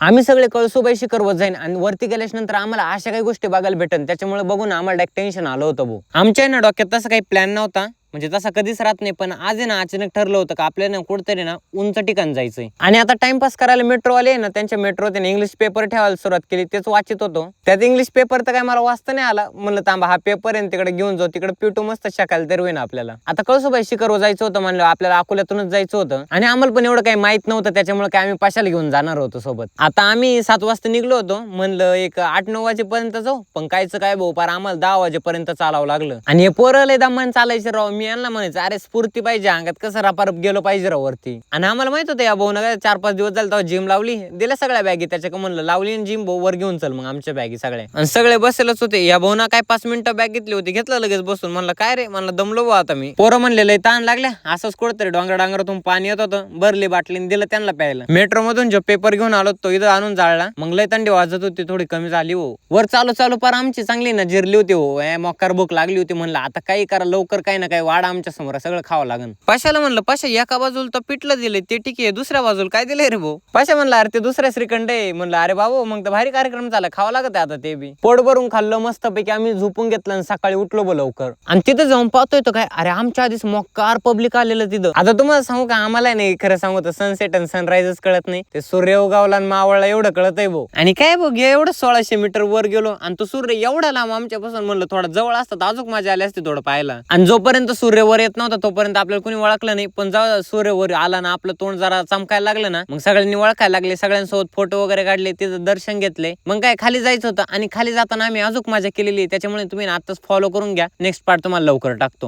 आम्ही सगळे कळसुबाई शिखरवर जाईन आणि वरती गेल्याच्यानंतर आम्हाला अशा काही गोष्टी बघायला भेटन. त्याच्यामुळे बघून आम्हाला टेन्शन आलं होतं भाऊ. आमच्या ना डोक्यात तसं काही प्लॅन नव्हता. म्हणजे तसा कधीच राहत नाही पण आज आहे ना अचानक ठरलं होतं का आपल्याला ना कुठेतरी ना उंच ठिकाण जायचंय. आणि आता टाइमपास करायला मेट्रोवाले ना त्यांच्या मेट्रो त्याने इंग्लिश पेपर ठेवायला सुरुवात केली तेच वाचित होतो. त्यात इंग्लिश पेपर तर काय मला वाचता नाही आला. म्हणलं तांबा हा पेपर आहे तिकडे घेऊन जाऊ तिकडे पिटू मस्त शकायला तर होईन आपल्याला. आता कळसोबाई शिखरवर जायचं होतं म्हणलं आपल्याला अकोल्यातूनच जायचं होतं. आणि आम्हाला पण एवढं काही माहीत नव्हतं त्याच्यामुळे काय आम्ही पाशाला घेऊन जाणार होतो सोबत. आता आम्ही सात वाजता निघलो होतो. म्हणलं एक आठ नऊ वाजेपर्यंत जाऊ पण कायचं काय भाऊ पार आम्हाला दहा वाजेपर्यंत चालावं लागलं. आणि हे पोरं लय दमान चालायचं राव मी यांना म्हणायचं अरे स्फूर्ती पाहिजे अंगात कसं रापार गेलो पाहिजे राव वरती. आणि आम्हाला माहीत होतं या भाऊ काय चार पाच दिवस झाले तेव्हा जिम लावली दिल्या सगळ्या बॅगी त्याच्या म्हणलं लावली आणि जिम भाऊ वर घेऊन चल मग आमच्या बॅगी सगळ्या. आणि सगळे बसेलच होते. या भाऊ ना काय पाच मिनिटं बॅग घेतली होती घेतलं लगेच बसून. म्हणलं काय रे? म्हणलं दमलो भाऊ आता मी. पोरं म्हणले लय ताण लागल्या असंच कुठतरी डोंगर डांगरातून पाणी येत होतं. भरली बाटली दिलं त्यांना प्यायला. मेट्रो मधून जो पेपर घेऊन आलो तो इथं आणून जाळला. मग लय थंडी वाजत होती थोडी कमी झाली हो. वर चालू चालू पर आमची चांगली ना जिरली होती हो. मग मोकार भूक लागली होती. म्हणलं आता काही करा लवकर काही ना काही वाडा आमच्यासमोर सगळं खावं लागन. पाशाला म्हणलं पाशा एका बाजूला तर पिठलं दिलंय ते ठीक आहे दुसऱ्या बाजूला काय दिलंय रे भाऊ? पाशा म्हणलं अरे ते दुसऱ्या श्रीखंड आहे. म्हणलं अरे बाबू मग तर भारी कार्यक्रम झाला खावं लागत आहे आता ते बी. पोट भरून खाल्लं मस्त पैकी आम्ही झोपून घेतलं आणि सकाळी उठलो बो लवकर. आणि तिथं जाऊन पाहतोय तो काय अरे आमच्या आधीच मोकार पब्लिक आलेलं तिथं. आता तुम्हाला सांगू का आम्हाला नाही खरं सांगू तर सनसेट आणि सनरायझच कळत नाही. ते सूर्य उगावला आणि मावळला एवढं कळत आहे भाऊ. आणि काय बघ एवढं सोळाशे मीटर वर गेलो आणि तो सूर्य एवढा लांब आमच्यापासून म्हणलं थोडा जवळ असतात अजून मजा आली असते थोडं पाहायला. आणि जोपर्यंत सूर्य वर येत नव्हता तोपर्यंत आपल्याला कोणी ओळखलं नाही. पण जेव्हा सूर्य वर आला ना आपलं तोंड जरा चमकायला लागलं ना मग सगळ्यांनी ओळखायला लागले. सगळ्यांसोबत फोटो वगैरे काढले तिथं दर्शन घेतले. मग काय खाली जायचं होतं आणि खाली जाताना आम्ही अजून मजा केलेली त्याच्यामुळे तुम्ही आताच फॉलो करून घ्या. नेक्स्ट पार्ट तुम्हाला लवकर टाकतो.